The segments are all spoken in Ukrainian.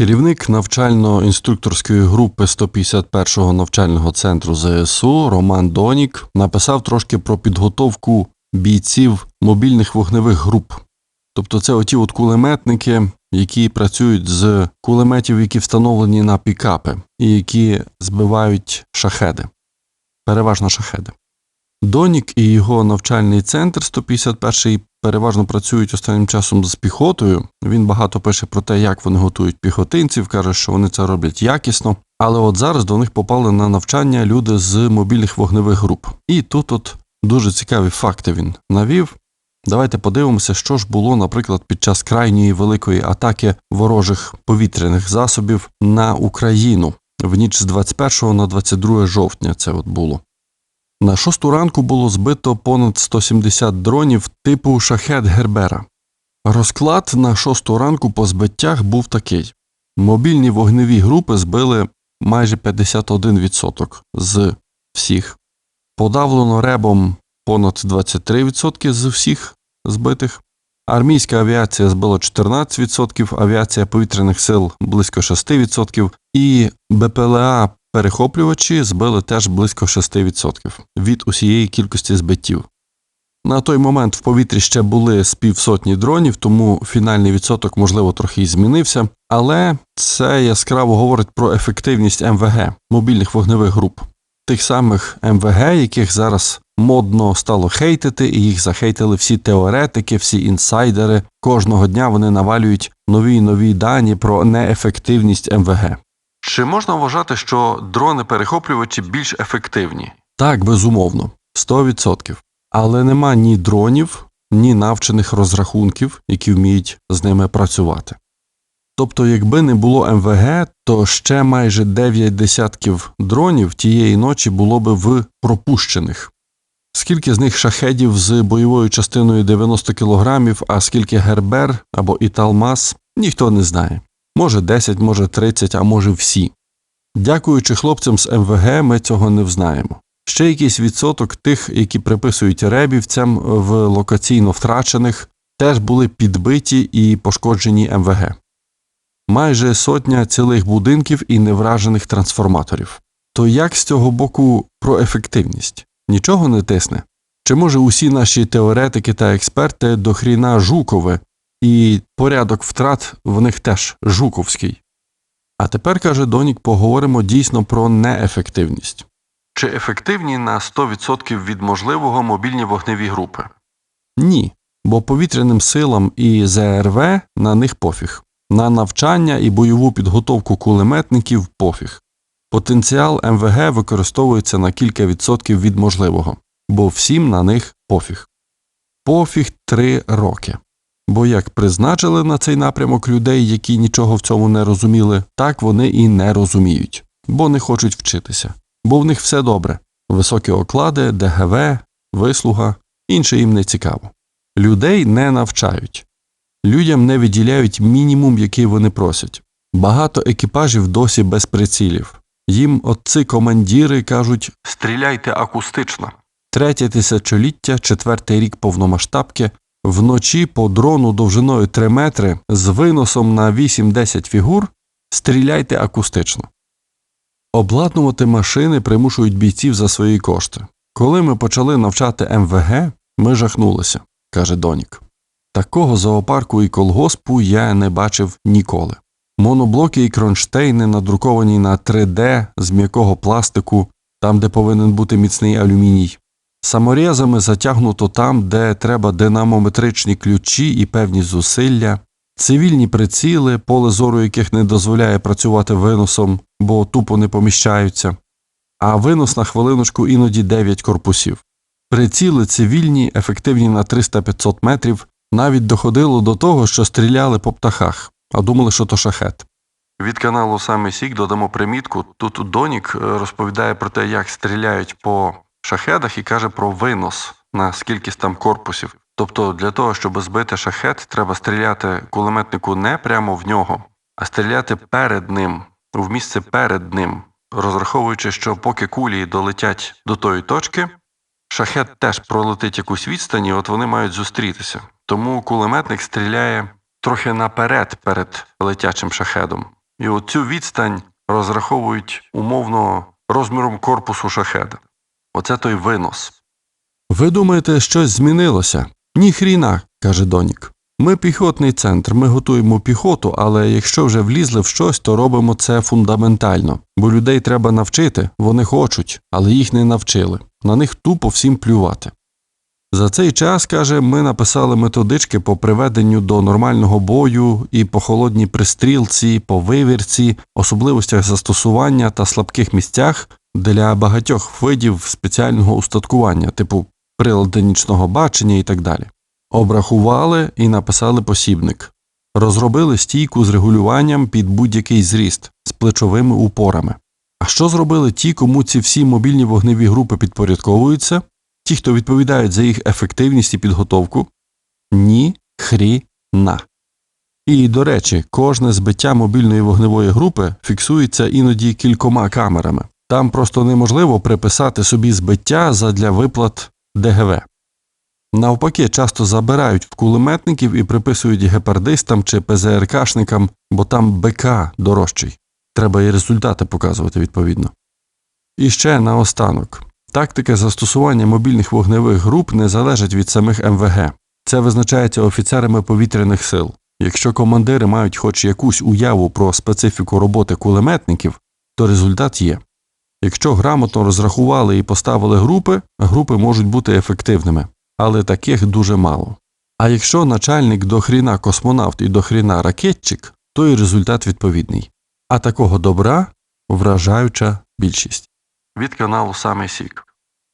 Керівник навчально-інструкторської групи 151-го навчального центру ЗСУ Роман Донік написав трошки про підготовку бійців мобільних вогневих груп. Тобто це оті от кулеметники, які працюють з кулеметів, які встановлені на пікапи, і які збивають шахеди, переважно шахеди. Донік і його навчальний центр 151-й переважно працюють останнім часом з піхотою. Він багато пише про те, як вони готують піхотинців, каже, що вони це роблять якісно. Але от зараз до них попали на навчання люди з мобільних вогневих груп. І тут от дуже цікаві факти він навів. Давайте подивимося, що ж було, наприклад, під час крайньої великої атаки ворожих повітряних засобів на Україну в ніч з 21 на 22 жовтня. Це от було. На шосту ранку було збито понад 170 дронів типу шахет Гербера. Розклад на шосту ранку по збиттях був такий: мобільні вогневі групи збили майже 51% з всіх, подавлено ребом понад 23% з всіх збитих. Армійська авіація збила 14%, авіація повітряних сил близько 6%, і БПЛА перехоплювачі збили теж близько 6% від усієї кількості збиттів. На той момент в повітрі ще були з півсотні дронів, тому фінальний відсоток, можливо, трохи і змінився, але це яскраво говорить про ефективність МВГ мобільних вогневих груп, тих самих МВГ, яких зараз модно стало хейтити, і їх захейтили всі теоретики, всі інсайдери. Кожного дня вони навалюють нові й нові дані про неефективність МВГ. Чи можна вважати, що дрони-перехоплювачі більш ефективні? Так, безумовно, 100%. Але нема ні дронів, ні навчених розрахунків, які вміють з ними працювати. Тобто, якби не було МВГ, то ще майже 9 десятків дронів тієї ночі було би в пропущених. Скільки з них шахедів з бойовою частиною 90 кг, а скільки гербер або італмас, ніхто не знає. Може 10, може 30, а може всі. Дякуючи хлопцям з МВГ, ми цього не взнаємо. Ще якийсь відсоток тих, які приписують ребівцям в локаційно втрачених, теж були підбиті і пошкоджені МВГ. Майже сотня цілих будинків і невражених трансформаторів. То як з цього боку про ефективність? Нічого не тисне? Чи може усі наші теоретики та експерти до хріна жукове, і порядок втрат в них теж жуковський? А тепер, каже Донік, поговоримо дійсно про неефективність. Чи ефективні на 100% від можливого мобільні вогневі групи? Ні, бо повітряним силам і ЗРВ на них пофіг. На навчання і бойову підготовку кулеметників пофіг. Потенціал МВГ використовується на кілька відсотків від можливого, бо всім на них пофіг. Пофіг три роки. Бо як призначили на цей напрямок людей, які нічого в цьому не розуміли, так вони і не розуміють, бо не хочуть вчитися, бо в них все добре високі оклади, ДГВ, вислуга, інше їм не цікаво. Людей не навчають, людям не виділяють мінімум, який вони просять. Багато екіпажів досі без прицілів. Їм отці командіри кажуть стріляйте акустично. Третє тисячоліття, четвертий рік повномасштабки, вночі по дрону довжиною 3 метри з виносом на 8-10 фігур стріляйте акустично. Обладнувати машини примушують бійців за свої кошти. Коли ми почали навчати МВГ, ми жахнулися, каже Донік. Такого зоопарку і колгоспу я не бачив ніколи. Моноблоки і кронштейни надруковані на 3D з м'якого пластику, там, де повинен бути міцний алюміній. Саморезами затягнуто там, де треба динамометричні ключі і певні зусилля, цивільні приціли, поле зору яких не дозволяє працювати виносом, бо тупо не поміщаються, а винос на хвилиночку іноді 9 корпусів. Приціли цивільні, ефективні на 300-500 метрів, навіть доходило до того, що стріляли по птахах, а думали, що то шахет. Від каналу Саме Сік додамо примітку. Тут Донік е, розповідає про те, як стріляють по шахедах і каже про винос на скількись там корпусів. Тобто для того, щоб збити шахет, треба стріляти кулеметнику не прямо в нього, а стріляти перед ним, в місце перед ним, розраховуючи, що поки кулі долетять до тої точки, шахет теж пролетить якусь відстань, і от вони мають зустрітися. Тому кулеметник стріляє трохи наперед перед летячим шахедом. І оцю відстань розраховують умовно розміром корпусу шахеда. Оце той винос. Ви думаєте, щось змінилося? Ні хріна, каже Донік. Ми піхотний центр, ми готуємо піхоту, але якщо вже влізли в щось, то робимо це фундаментально, бо людей треба навчити, вони хочуть, але їх не навчили. На них тупо всім плювати. За цей час, каже, ми написали методички по приведенню до нормального бою і по холодній пристрілці, по вивірці, особливостях застосування та слабких місцях для багатьох видів спеціального устаткування, типу прилади нічного бачення і так далі. Обрахували і написали посібник. Розробили стійку з регулюванням під будь-який зріст з плечовими упорами. А що зробили ті, кому ці всі мобільні вогневі групи підпорядковуються? Ті, хто відповідають за їх ефективність і підготовку? Ні хріна. І, до речі, кожне збиття мобільної вогневої групи фіксується іноді кількома камерами. Там просто неможливо приписати собі збиття задля виплат ДГВ. Навпаки, часто забирають в кулеметників і приписують гепардистам чи ПЗРКшникам, бо там БК дорожчий. Треба і результати показувати відповідно. І ще наостанок. Тактика застосування мобільних вогневих груп не залежить від самих МВГ. Це визначається офіцерами повітряних сил. Якщо командири мають хоч якусь уяву про специфіку роботи кулеметників, то результат є. Якщо грамотно розрахували і поставили групи, групи можуть бути ефективними, але таких дуже мало. А якщо начальник до хріна космонавт і до хріна ракетчик, то і результат відповідний. А такого добра вражаюча більшість. Від каналу Самий Сік.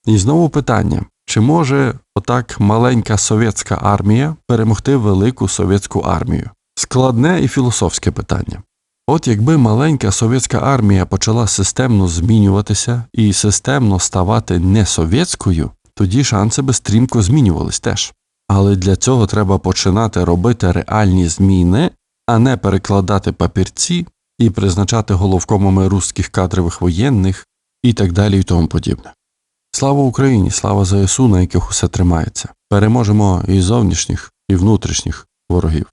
І знову питання: чи може отак маленька совєтська армія перемогти велику совєтську армію? Складне і філософське питання. От якби маленька совєтська армія почала системно змінюватися і системно ставати не совєтською, тоді шанси би стрімко змінювались теж. Але для цього треба починати робити реальні зміни, а не перекладати папірці і призначати головкомами русських кадрових воєнних і так далі і тому подібне. Слава Україні, слава ЗСУ, на яких усе тримається. Переможемо і зовнішніх, і внутрішніх ворогів.